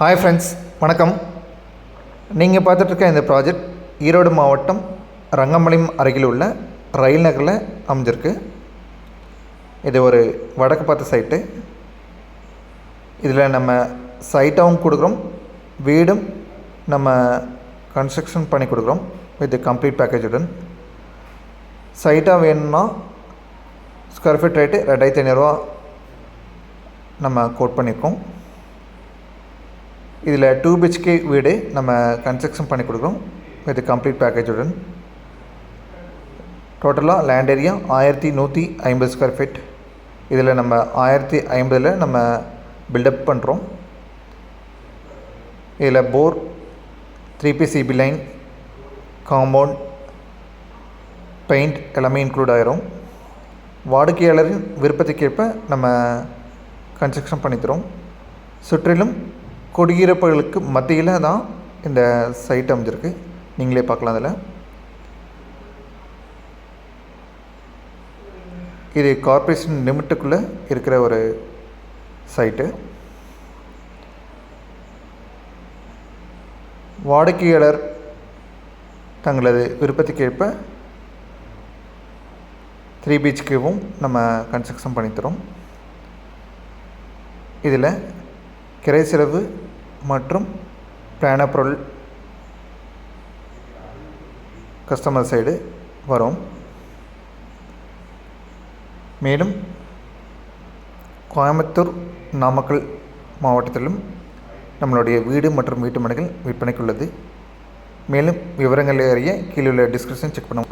Hi friends வணக்கம். நீங்கள் பார்த்துட்ருக்க இந்த ப்ராஜெக்ட் ஈரோடு மாவட்டம் ரங்கமலையம் அருகில் உள்ள ரயில் நகரில் அமைஞ்சிருக்கு. இது ஒரு வடக்கு பார்த்த சைட்டு இதில் நம்ம சைட்டாகவும் கொடுக்குறோம். வீடும் நம்ம கன்ஸ்ட்ரக்ஷன் பண்ணி கொடுக்குறோம் வித் கம்ப்ளீட் பேக்கேஜுடன் சைட்டாக வேணும்னா ஸ்கொயர் ஃபீட் ரேட்டு ரெண்டாயிரத்தி ஐநூறுரூவா நம்ம கோட் பண்ணியிருக்கோம். இதில் டூ பிஹெச்கே வீடு நம்ம கன்ஸ்ட்ரக்ஷன் பண்ணி கொடுக்குறோம். வித் கம்ப்ளீட் பேக்கேஜுடன் டோட்டலாக லேண்ட் ஏரியா ஆயிரத்தி நூற்றி ஐம்பது ஸ்கொயர் ஃபீட் இதில் நம்ம ஆயிரத்தி ஐம்பதில் நம்ம பில்டப் பண்ணுறோம் இதில் four three P CP line compound paint எல்லாமே இன்க்ளூட் ஆகிரும் வாடிக்கையாளரின் விருப்பத்துக்கேற்ப நம்ம கன்ஸ்ட்ரக்ஷன் பண்ணித்தரோம். சுற்றிலும் குடியிருப்புகளுக்கு மத்தியில் தான் இந்த சைட் அமைஞ்சிருக்கு. நீங்களே பார்க்கலாம் அதில். இது கார்ப்பரேஷன் லிமிட்டுக்குள்ளே இருக்கிற ஒரு சைட்டு வாடிக்கையாளர் தங்களது விருப்பத்துக்கேற்ப த்ரீ பிஹெச்கேவும் நம்ம கன்ஸ்ட்ரக்ஷன் பண்ணித்தரோம். இதில் கிரை செலவு மற்றும் பிளான பொருள் கஸ்டமர் சைடு வரும். மேலும் கோயம்புத்தூர் நாமக்கல் மாவட்டத்திலும் நம்மளுடைய வீடு மற்றும் வீட்டு மனைகள் விற்பனைக்குள்ளது மேலும் விவரங்களை அறிய கீழே உள்ள டிஸ்கிரிப்ஷன் செக் பண்ண